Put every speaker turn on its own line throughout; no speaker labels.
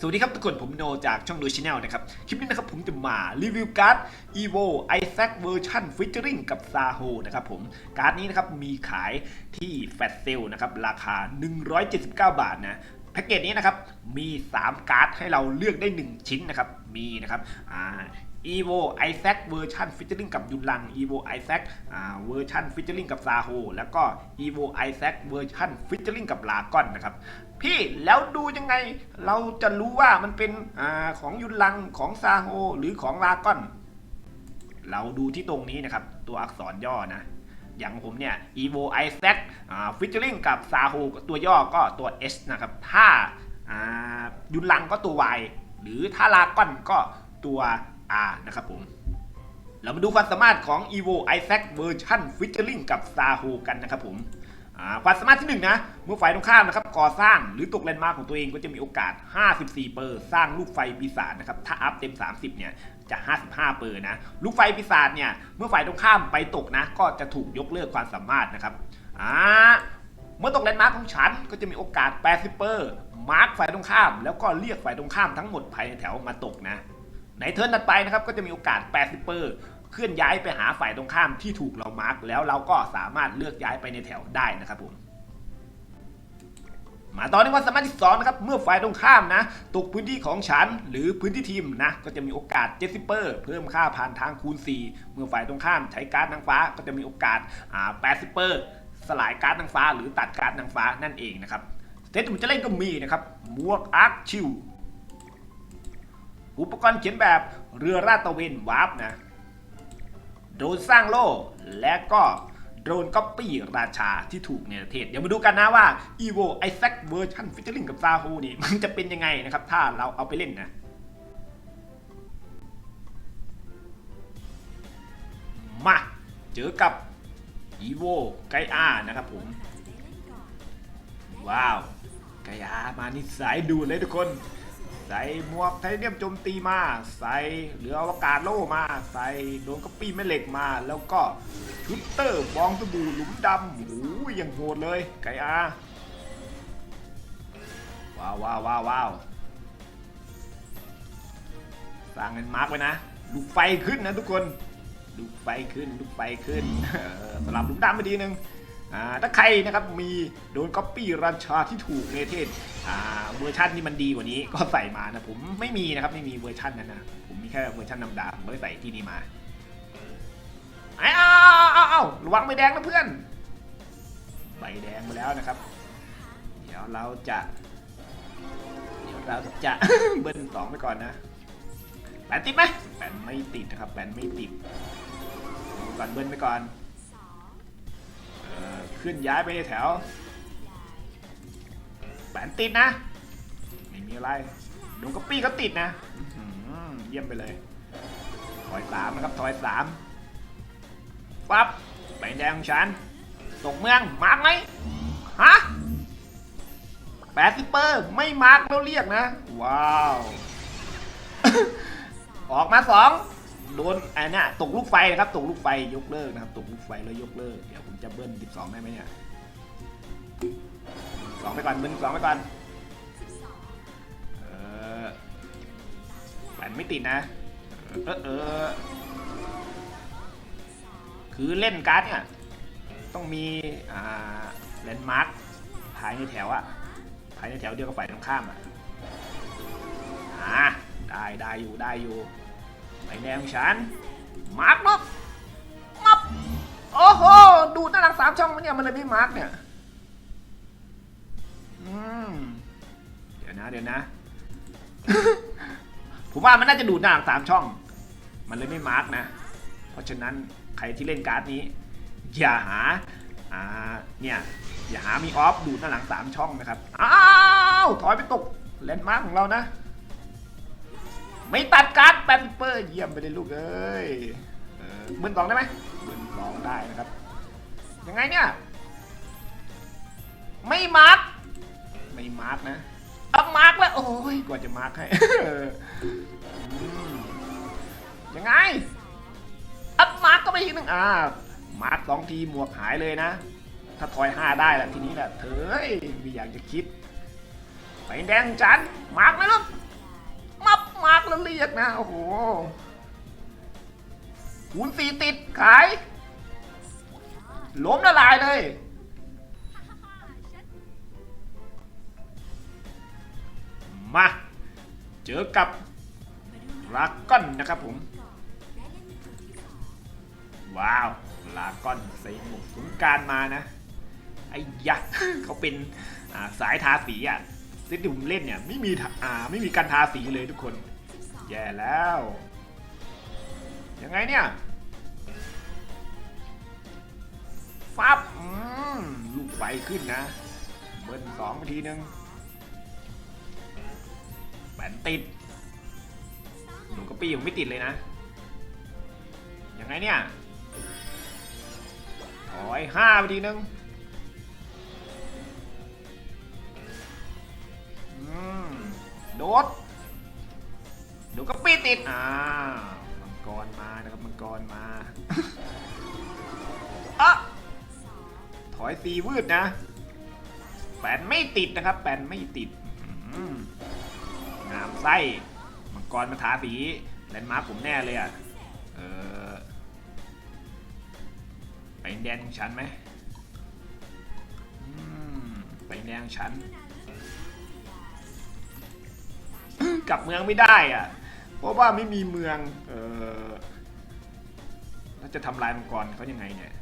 สวัสดีครับทุกคนผมโนจากช่องดูชแนลนะครับ คลิปนี้นะครับผมจะมารีวิวการ์ด EVO Isaac Version Featuring กับ s a h o นะครับผม การ์ดนี้นะครับมีขายที่แฟตเซลนะครับ ราคา 179 บาทนะแพ็กเกจนี้นะครับมี 3 การ์ดให้เราเลือกได้ 1 ชิ้นนะครับ มีนะครับอ่า Evo Isaac Version Featuring กับยุนลัง Evo Isaac อ่า Version Featuring กับ s a h o แล้วก็ Evo Isaac Version Featuring กับลากอนนะครับ พี่แล้วดูยังไง เราจะรู้ว่ามันเป็นอของยุนลังของซาโฮหรือของลากอน เราดูที่ตรงนี้นะครับ ตัวอักษรย่อนะ อย่างผมเนี่ย evo isaac อ่า featuring กับซาโฮตัวย่อก็ตัว S นะครับ ถ้าายุนลังก็ตัว Y หรือถ้าลากอนก็ตัว R นะครับผม เรามาดูความสามารถของ evo isaac version featuring กับ s a h o กันนะครับผม อ่าความสามารถที่หนึ่งนะ เมื่อฝ่ายตรงข้ามนะครับก่อสร้างหรือตกแลนด์มาร์กของตัวเองก็จะมีโอกาส 54 เปอร์สร้างลูกไฟปีศาจนะครับถ้าอัพเต็ม 30 เนี่ยจะ 55 เปอร์นะลูกไฟปีศาจเนี่ยเมื่อฝ่ายตรงข้ามไปตกนะ ก็จะถูกยกเลิกความสามารถนะครับอ่าเมื่อตกแลนด์มาร์กของฉันก็จะมีโอกาส 80 เปอร์มาร์กฝ่ายตรงข้าม แล้วก็เรียกฝ่ายตรงข้ามทั้งหมดภายในแถวมาตกนะในเทิร์นถัดไปนะครับก็จะมีโอกาส 80 เปอร์ เคลื่อนย้ายไปหาฝ่ายตรงข้ามที่ถูกเรามาร์กแล้วเราก็สามารถเลือกย้ายไปในแถวได้นะครับผมมาตอในความสามารถที่สองนะครับเมื่อฝ่ายตรงข้ามนะตกพื้นที่ของฉันหรือพื้นที่ทีมนะก็จะมีโอกาส70เปอร์เพิ่มค่าผ่านทางคูณ 4 เมื่อฝ่ายตรงข้ามใช้การ์ดนางฟ้า ก็จะมีโอกาสอ่า80เปอร์สลายการ์ดนางฟ้า หรือตัดการ์ดนางฟ้านั่นเองนะครับเตตที่ผมจะเล่นก็มีนะครับมวกอาร์คชิวอุปกรณ์เขียนแบบเรือราดตระเวนวาร์ปนะ โดรนสร้างโล่และก็โดรนก๊อปปี้ราชาที่ถูกในประเทศ เดี๋ยวมาดูกันนะว่า EVO Isaac Version Featuring กับ Saho นี่มันจะเป็นยังไงนะครับ ถ้าเราเอาไปเล่นนะมาเจอกับ EVO ไกอานะครับผม ว้าว ไกอามานี่สายดูเลยทุกคน ใส่หมวกไทเทเนียมโจมตีมา ใส่เรืออวกาศโล่มา ใส่โดนกระปี้แม่เหล็กมา แล้วก็ชุตเตอร์ฟองสบู่หลุมดำโอ้ยยังโหดเลยไก่อาว้าวว้าวว้าวว้าวสร้างเงินมาร์กไว้นะลูกไฟขึ้นนะทุกคนลูกไฟขึ้นลูกไฟขึ้นสลับหลุมดำไปดีหนึ่ง ถ้าใครนะครับมีโดนก๊อปปี้ราชาที่ถูกในเทศอ่าเวอร์ชันที่มันดีกว่านี้ก็ใส่มานะผมไม่มีนะครับไม่มีเวอร์ชันนั้นนะผมมีแค่เวอร์ชันธรรมดาผมก็เลยใส่ที่นี่มาไอ้อาเอาเอาระวังใบแดงนะเพื่อนใบแดงมาแล้วนะครับ เดี๋ยวเราจะเดี๋ยวเราจะเบิ้ลสองไปก่อนนะแบนติดไหมแบนไม่ติดนะครับแบนไม่ติดดูก่อนเบิ้ลไปก่อน ขึ้นย้ายไปแถวแบนติดนะ ไม่มีอะไรดนก๊อปปี้เขาติดนะเยี่ยมไปเลย ถอยสามนะครับ ถอยสามปั๊บใบแดงของฉัน ตกเมือง มาร์กไหมฮะแปดสิเปอร์ ไม่มาร์กแล้วเรียกนะ ว้าว ออกมาสอง โดนไอ้เนี่ยตกลูกไฟนะครับตกลูกไฟยกเลิกนะครับตกลูกไฟแล้วยกเลิกเดี๋ยวผมจะเบิ้ลสิบสองได้ไหมเนี่ยสองไปก่อนเบิ้ลสองไปก่อนเออแผ่นไม่ติดนะเออเออคือเล่นการ์ดเนี่ยต้องมีอ่าแลนด์มาร์คภายในแถวอะภายในแถวเดียวกับฝ่ายตรงข้ามอะอ่าได้ได้อยู่ได้อยู่ ใบแดงฉัน มาร์คลบมับโอ้โห ดูหน้าหลังสามช่องมันเนี่ยมันเลยไม่มาร์คเนี่ยอืมเดี๋ยวนะเดี๋ยวนะ ผมว่ามันน่าจะดูดหน้าหลังสามช่อง มันเลยไม่มาร์กนะ เพราะฉะนั้นใครที่เล่นการ์ดนี้ อย่าหาอ่าเนี่ยอย่าหามีออฟดูดหน้าหลังสามช่องนะครับ อ้าว ถอยไปตกแลนด์มาร์กของเรานะ ไม่ตัดการ์ดแปนเปอร์เยี่ยมไปเลยลูกเอ้ยเออเบิ้ลสองได้ไหมเบิ้ลสองได้นะครับ ยังไงเนี่ย ไม่มาร์กไม่มาร์กนะเอามาร์กแล้วโอ้ยกว่าจะมาร์กให้เอออืมยังไงอัพมาร์กก็ไปอีกหนึ่งอ่ามาร์กสองทีหมวกหายเลยนะ ถ้าทอยห้าได้แหละทีนี้แหละเธอไม่อยากจะคิดไปแดงจันมาร์กไหมลูก มากแล้วเรียกนะ โอ้โหคูณสี่ติด ขาย ล้มละลายเลย มา เจอกับลากก้อนนะครับผม ว้าวลาก้อนใส่หมวกสงกรารมานะ ไอ้ยักษ์เขาเป็นสายทาสีอะเซตที่ผมเล่นเนี่ยไม่มีอ่าไม่มีการทาสีเลยทุกคน แย่แล้ว ยังไงเนี่ยฟับอืมลูกไฟขึ้นนะ เบิ้ลสองทีนึงแบนติดหนูกระปี้ผมไม่ติดเลยนะ ยังไงเนี่ยถอยห้าไปทีนึงอืมโดด ดี๋ยวก็ปีติดอ่ามังกรมานะครับมังกรมาอะถอยสีวืดนะแปนไม่ติดนะครับ แปนไม่ติดอืมงามไส้มังกรมาทาสีแลนด์มาร์คผมแน่เลยอะเออไปแดนของฉันไหมอืมไปแดนของฉันกลับเมืองไม่ได้อะ เพราะว่าไม่มีเมือง เออแล้วจะทำลายมังกรเขายังไงเนี่ย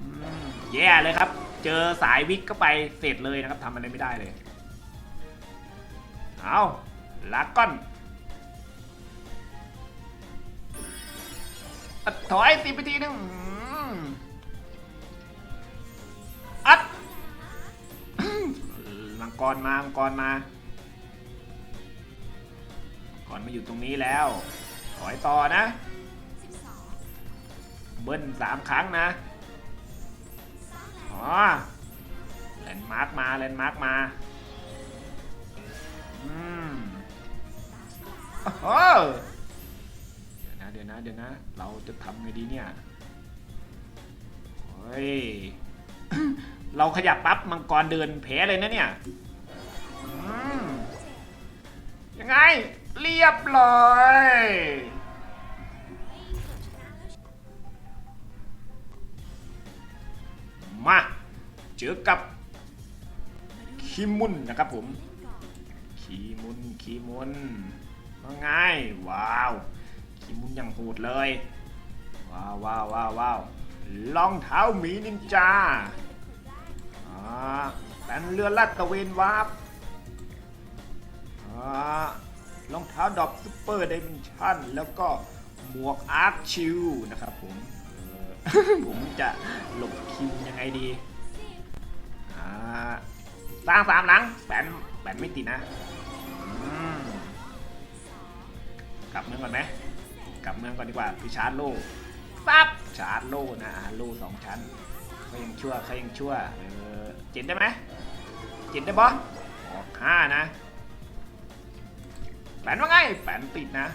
อืมแย่เลยครับ เจอสายวิกก็ไปเสร็จเลยนะครับทำอะไรไม่ได้เลย เอาลาก้อนอถอยตีไปทีนึงอัดมังกรมามังกรมา อนมาอยู่ตรงนี้แล้ว ถอยต่อนะ เบิ้ลสามครั้งนะ อ๋อแลนมาร์กมาแลนมาร์กมา อืมโอ้เดี๋ยวนะเดี๋ยวนะเดี๋ยวนะ เราจะทำไงดีเนี่ยเฮ้ย เราขยับปั๊บมังกรเดินแพ้เลยนะเนี่ยยังไง เรียบร้อยมาเจอกับคีมุนนะครับผมคีมุนคีมุนว่าไงว้าวคีมุนย่างโหดเลย ว้าวว้าวว้าวว้าวรองเท้าหมีนินจาอ่าเป็นเรือลาดตระเวนวาร์ปอ่า รองเท้าดอกซูเปอร์ไดเมนชั่นแล้วก็หมวกอาร์คชิลนะครับผมผมจะหลบคิวยังไงดีสร้างสามหลังแบนแบนไม่ติดนะกลับเมืองก่อนไหมกลับเมืองก่อนดีกว่าคือชาร์จโล่ปั๊บชาร์จโล่นะโล่สองชั้นเขายังชั่วเขายังชั่วเออเจ็ดได้ไหมเจ็ดได้ปะออกห้านะ แปนว่าไงแปนติดนะ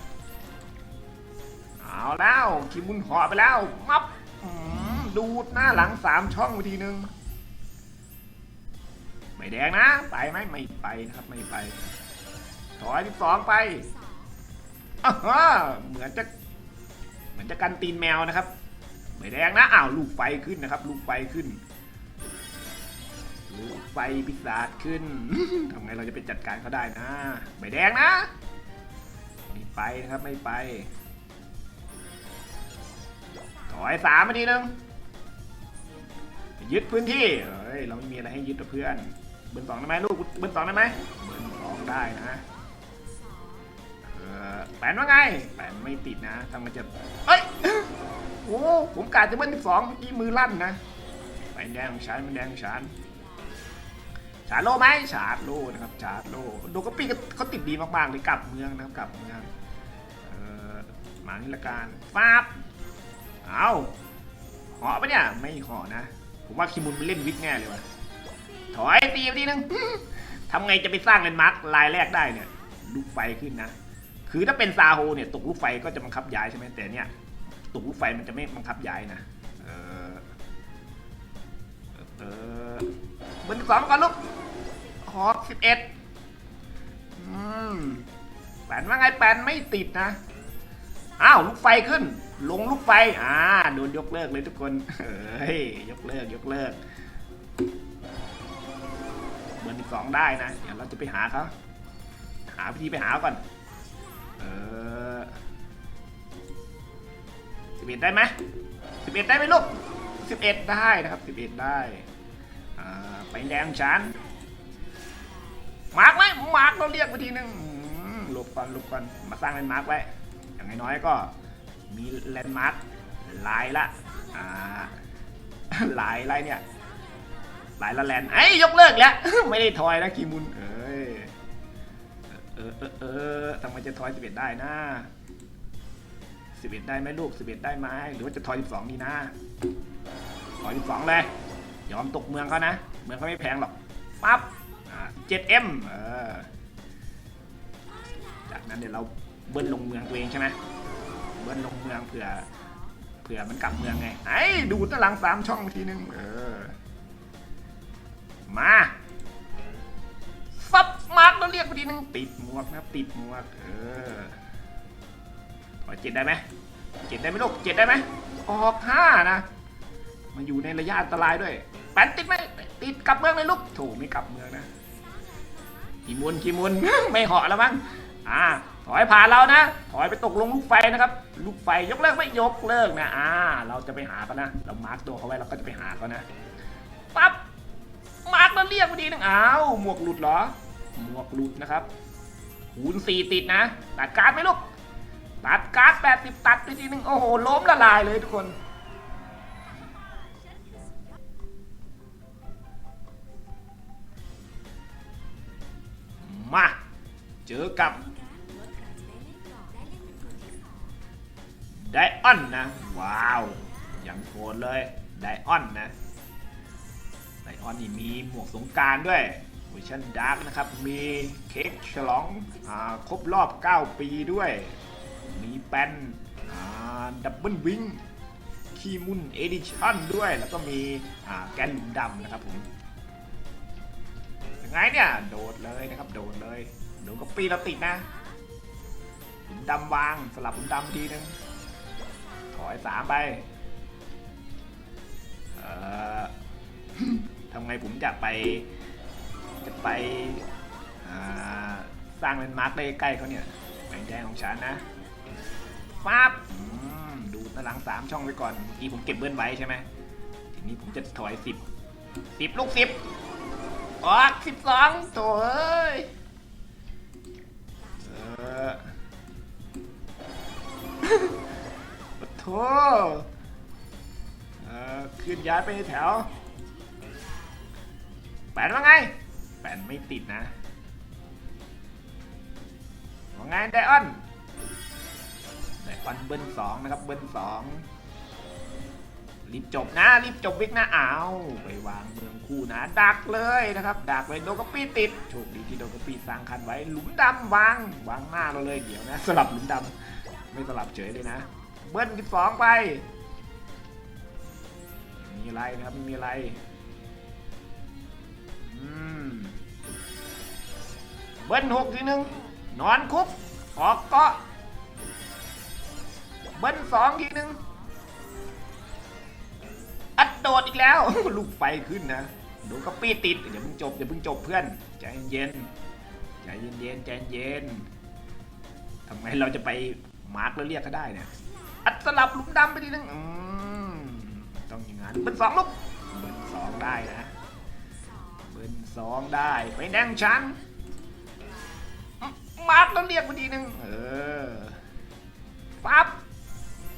เอาแล้วคิมุนหอไปแล้ว มับอืมดูดหน้าหลังสามช่องไปทีนึง ไม่แดงนะ ไปไหมไม่ไปนะครับไม่ไป ถอยที่สองไปอ้าวฮะเหมือนจะเหมือนจะกันตีนแมวนะครับ ไม่แดงนะอ้าวลูกไฟขึ้นนะครับ ลูกไฟขึ้นลูกไฟปีศาจขึ้นทำไงเราจะไปจัดการเขาได้นะ ไม่แดงนะ ไม่ไปนะครับไม่ไปถอยสามนาทีนึงยึดพื้นที่เฮ้ยเราไม่มีอะไรให้ยึดกับเพื่อนเบิร์นสองได้ไหมลูกเบิร์นสองได้ไหมเบิร์นสองได้นะแปนว่าไงแปนไม่ติดนะทำมันจะเอ้ยโอ้ผมกาจะเบิร์นสองเมื่อกี้มือลั่นนะไปแดงของฉันมันแดงของฉัน ชาร์โลไหมชาร์โลนะครับชาร์โลโดกระปี้เขาติดดีมากๆเลยกลับเมืองนะครับกลับเมืองออมานี่ละกันฟาบเอาหาะปะเนี่ยไม่หาะนะ ผมว่าคิมุนมันเล่นวิกแน่เลยว่ะถอยตีไปทีนึงทำไงจะไปสร้างเลนมาร์คลายแรกได้เนี่ยลูกไฟขึ้นนะ คือถ้าเป็นซาโฮเนี่ยตกลูกไฟก็จะบังคับย้ายใช่ไหมแต่เนี่ยตกลูกไฟมันจะไม่บังคับย้ายนะเออเออเบอร์สองก่อนลูก หอกสิบเอ็ดอืมแปนว่าไงแปนไม่ติดนะ อ้าวลูกไฟขึ้น ลงลูกไฟ อ่าโดนยกเลิกเลยทุกคน เฮ้ย ยกเลิกยกเลิกเบอร์ที่สองได้นะ เดี๋ยวเราจะไปหาเขาหาวิธีไปหาก่อน เออสิบเอ็ดได้ไหมสิบเอ็ดได้ไหมลูกสิบเอ็ดได้นะครับสิบเอ็ดได้ อ่า ไปแดงฉัน มาร์กไหมมาร์กเราเรียกไปทีหนึ่งหลบก่อนหลบก่อนมาสร้างแลนด์มาร์กไว้ อย่างน้อยๆก็มีแลนด์มาร์กลายละอ่าลายไรเนี่ย หลายละแลนด์ไอ้ยกเลิกแล้วไม่ได้ทอยนะกีมุนเอ้ยเออเออเออทำไมจะทอยสิบเอ็ดได้นะสิบเอ็ดได้ไหมลูกสิบเอ็ดได้ไหมหรือว่าจะทอยสิบสองดีนะทอยสิบสองเลยยอมตกเมืองเขานะ เมืองเขาไม่แพงหรอกปั๊บ เจ็ดเอ็มเอจากนั้นเดี๋ยวเราเบิ้ลลงเมืองตัวเองใช่ไหมเบิ้ลลงเมืองเผื่อเผื่อมันกลับเมืองไงไอ้ดูตารางสามช่องทีนึงเออมาซับมาร์กเราเรียกไปทีนึงติดหมวกนะติดหมวกเออถอยเจ็ดได้ไหมเจ็ดได้ไหมลูกเจ็ดได้ไหมออกห้านะมันอยู่ในระยะอันตรายด้วยแปนติดไหมติดกลับเมืองเลยลูกโถไม่กลับเมืองนะ ขีมุนขีมุนไม่เหาะแล้วมั้งอ่าถอยผ่านเรานะ ถอยไปตกลงลูกไฟนะครับ ลูกไฟยกเลิกไม่ยกเลิกนะอ่าเราจะไปหาเขานะ เรามาร์กตัวเขาไว้เราก็จะไปหาเขานะปั๊บมาร์กแล้วเรียกพอดีนึงอ้าวหมวกหลุดเหรอหมวกหลุดนะครับหูนสี่ติดนะตัดการ์ดไหมลูกตัดการ์ดแปดสิบตัดไปทีนึงโอ้โหล้มละลายเลยทุกคน เจอกับไดออนนะ ว้าวอย่างโหดเลยไดออนนะไดออนนี่มีหมวกสงการด้วยเวอร์ชันดาร์กนะครับ มีเค้กฉลองอครบรอบ 9 ปีด้วย มีแป้นดับเบิลวิงคีมุนเอดิชั่นด้วย แล้วก็มีแกนหลุมดำนะครับผมยังไงเนี่ย โดดเลยนะครับ โดดเลย โดดก็ปีเราติดนะหลุมดำวางสลับหลุมดำทีนึงถอยสามไปเอ่อทำไงผมจะไป จะไปสร้างเป็นมาร์กได้ใกล้เขาเนี่ยแบ่งแดงของฉันนะฟับดูตารางสามช่องไว้ก่อนเมื่อกี้ผมเก็บเบิ้ลไว้ใช่ไหมทีนี้ผมจะถอยสิบสิบลูกสิบออกสิบสองโถ่เอ้ย ปะโถเออขึ้นย้ายไปในแถว แปนว่าไง แปนไม่ติดนะ ว่าไงไดออน ไดออนเบิ้ลสองนะครับ เบิ้ลสองรีบจบนะ รีบจบวิกนะอ้าวไปวางเมืองคู่นะ ดักเลยนะครับ ดักไว้โดกปี้ติดโชคดีที่โดกปี้สร้างคันไว้หลุมดำวาง วางหน้าเราเลยเดี๋ยวนะ สลับหลุมดำ ไม่สลับเฉยเลยนะ เบิ้ลที่สองไป มีอะไรนะครับไม่มีอะไร อืม เบิ้ลหกทีหนึ่งนอนคุกออกเกาะเบิ้ลสองทีหนึ่งอัดโดดอีกแล้ว ลูกไฟขึ้นนะดูก็ปีติดอย่าเพิ่งจบอย่าเพิ่งจบเพื่อนใจเย็นใจเย็นเย็นใจเย็นทำไงเราจะไป มาร์กแล้วเรียกเขาได้เนี่ย อัดสลับหลุมดำไปทีนึงอืมต้องอย่างนั้นเบิ้ลสองลูกเบิ้ลสองได้นะเบิ้ลสองได้ไปแดงชั้นมาร์กแล้วเรียกไปทีนึงเออปั๊บ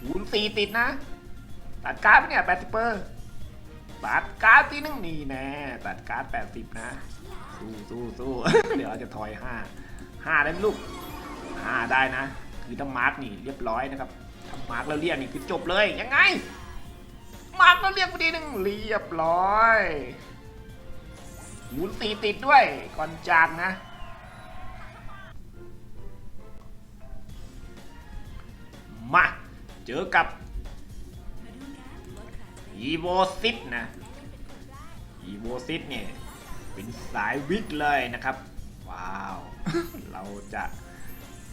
หูนสี่ติดนะ ตัดการ์ดไปเนี่ยแปดสิบเปอร์ตัดการ์ดทีนึงนี่แน่ตัดการ์ดแปดสิบนะสู้สู้สู้เดี๋ยวเราจะถอยห้าห้าได้ไหมลูกห้าได้นะ คือถ้ามาร์กนี่เรียบร้อยนะครับถ้ามาร์กแล้วเรียกนี่คือจบเลยยังไง มาร์กแล้วเรียกพอดีหนึ่งเรียบร้อยหมุนตีติดด้วยก่อนจากนะมาเจอกับอีโวซิตนะอีโวซิตเนี่ยเป็นสายวิกเลยนะครับ ว้าว เราจะ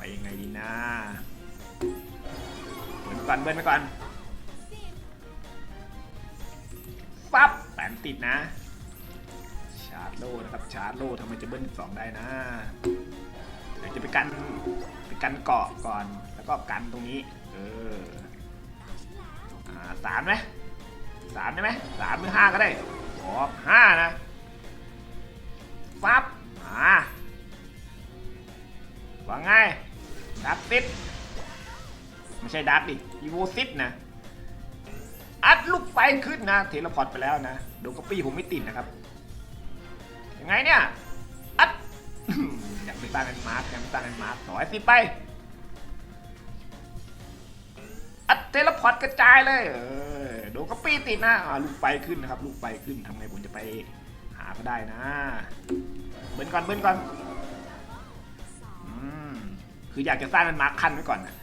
ไปยังไงดีนะเบิ้ลไปก่อนเบิ้ลไปก่อนปั๊บแปนติดนะ ชาร์จโล่นะครับชาร์จโล่ทำไมจะเบิ้ลสองได้นะเดี๋ยวจะไปกันไปกันเกาะก่อนแล้วก็กันตรงนี้ เอออ่าสามไหมสามได้ไหมสามหรือห้าก็ได้ขอห้านะฟับอ่าว่าไง ดักซิดไม่ใช่ดักดิอีโวซิดนะ อัดลูกไฟขึ้นนะ เทเลพอร์ตไปแล้วนะโดนกระปี้ผมไม่ติดนะครับ ยังไงเนี่ย อัดอยากไปตั้งกันมาร์กอยากไปตั้งกันมาร์กต่อไอซิไป อัดเทเลพอร์ตกระจายเลยเออโดนกระปี้ติดนะอ่าลูกไฟขึ้นนะครับ ลูกไฟขึ้นทำไงผมจะไปหาก็ได้นะ เบิ้ลก่อนเบิ้ลก่อน คืออยากจะสร้างมันมาร์คขั้นไว้ก่อนนะ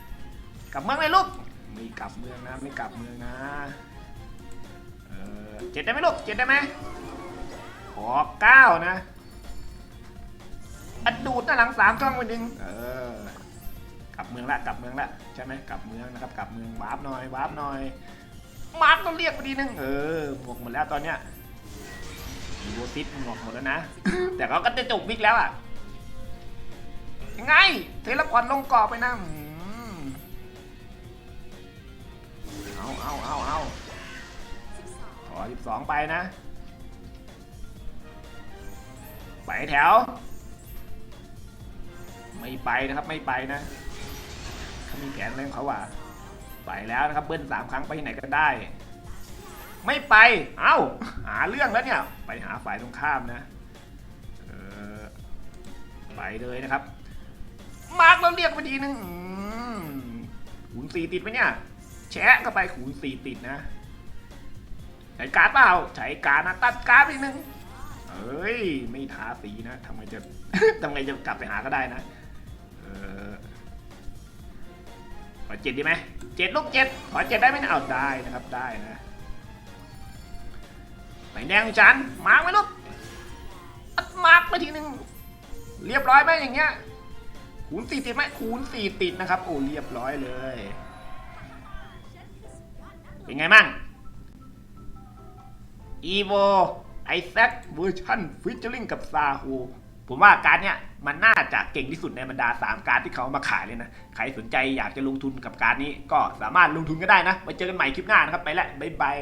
กลับเมืองเลยลูกไม่กลับเมืองนะไม่กลับเมืองนะเออเจ็ดได้ไหมลูกเจ็ดได้ไหมขอเก้านะอัดดูดหน้าหลังสามช่องไปหนึ่งเออกลับเมืองละกลับเมืองละใช่ไหมกลับเมืองนะครับกลับเมืองวาร์ปหน่อยวาร์ปหน่อยมาร์คต้องเรียกพอดีนึงเออหมวกหมดแล้วตอนเนี้ยมีโบติสหมวกหมดแล้วนะ แต่เขาก็จะจบวิกแล้วอะ ยังไง เทเลพอร์ตลงเกาะไปนะอืมเอาเอาเอาเอาขอ12ไปนะ ไปแถว ไม่ไปนะครับไม่ไปนะเขามีแผนอะไรของเขาว่ะไปแล้วนะครับเบิ้ลสามครั้งไปที่ไหนก็ได้ ไม่ไป เอ้า หาเรื่องแล้วเนี่ย ไปหาฝ่ายตรงข้ามนะ เออ ไปเลยนะครับ มาร์กแล้วเรียกไปทีนึงขุนสี่ติดไหมเนี่ย แชะเข้าไปขุนสี่ติดนะใช้การ์ดเปล่าใช้การ์ดนะตัดการ์ดไปนึงเอ้ย ไม่ทาสีนะทำไมจะทำไงจะกลับไปหาก็ได้นะ เออขอเจ็ดดีไหมเจ็ดลูกเจ็ดขอเจ็ดได้ไหมเอาได้นะครับได้นะไปแดงจันมาร์กไหมลูกมาร์กไปทีนึงเรียบร้อยไหมอย่างเงี้ย คูณสี่ติดไหมคูณสี่ติดนะครับ โอ้เรียบร้อยเลย เป็นไงมั่ง evo isaac เวอร์ชันฟิชเชอร์ลิงกับซาฮูผมว่าการเนี้ยมันน่าจะเก่งที่สุดในบรรดา 3 การที่เขามาขายเลยนะ ใครสนใจอยากจะลงทุนกับการนี้ก็สามารถลงทุนก็ได้นะไว้เจอกันใหม่คลิปหน้านะครับ ไปแล้วบ๊ายบาย